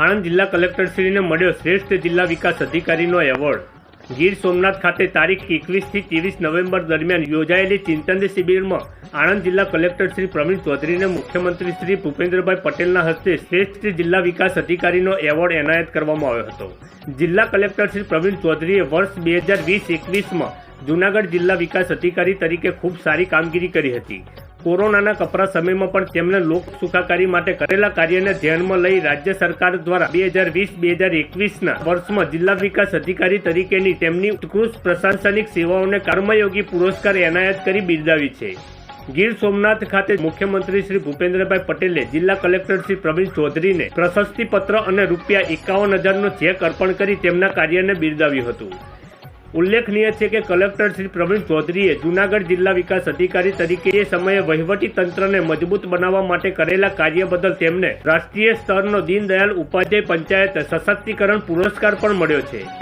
આણંદ જિલ્લા કલેક્ટરશ્રીને મળ્યો શ્રેષ્ઠ જિલ્લા વિકાસ અધિકારીનો એવોર્ડ. ગીર સોમનાથ ખાતે તારીખ એકવીસથી ત્રેવીસ નવેમ્બર દરમિયાન યોજાયેલી ચિંતન શિબિરમાં આણંદ જિલ્લા કલેક્ટર શ્રી પ્રવીણ ચૌધરીને મુખ્યમંત્રી શ્રી ભૂપેન્દ્રભાઈ પટેલના હસ્તે શ્રેષ્ઠ જિલ્લા વિકાસ અધિકારીનો એવોર્ડ એનાયત કરવામાં આવ્યો હતો. જિલ્લા કલેક્ટર શ્રી પ્રવીણ ચૌધરીએ વર્ષ બે હજાર વીસ એકવીસમાં જૂનાગઢ જિલ્લા વિકાસ અધિકારી તરીકે ખૂબ સારી કામગીરી કરી હતી. કોરોનાના કપરા સમયમાં પણ તેમણે લોક સુખાકારી માટે કરેલા કાર્યને ધ્યાનમાં લઈ રાજ્ય સરકાર દ્વારા બે હજાર વીસ, બે હજાર એકવીસના વર્ષમાં જિલ્લા વિકાસ અધિકારી તરીકેની તેમની ઉત્કૃષ્ટ પ્રશાસનિક સેવાઓને કર્મયોગી પુરસ્કાર એનાયત કરી બિરદાવી છે. ગીર સોમનાથ ખાતે મુખ્યમંત્રી શ્રી ભૂપેન્દ્રભાઈ પટેલે જિલ્લા કલેક્ટર શ્રી પ્રવીણ ચૌધરીને પ્રશસ્તિ પત્ર અને રૂપિયા એકાવન હજારનો ચેક અર્પણ કરી તેમના કાર્યને બિરદાવ્યું હતું. ઉલ્લેખનીય છે કે કલેક્ટર શ્રી પ્રવીણ ચૌધરીએ જૂનાગઢ જિલ્લા વિકાસ અધિકારી તરીકે એ સમયે વહીવટી તંત્રને મજબૂત બનાવવા માટે કરેલા કાર્ય બદલ તેમને રાષ્ટ્રીય સ્તરનો દીનદયાળ ઉપાધ્યાય પંચાયત સશક્તિકરણ પુરસ્કાર પણ મળ્યો છે.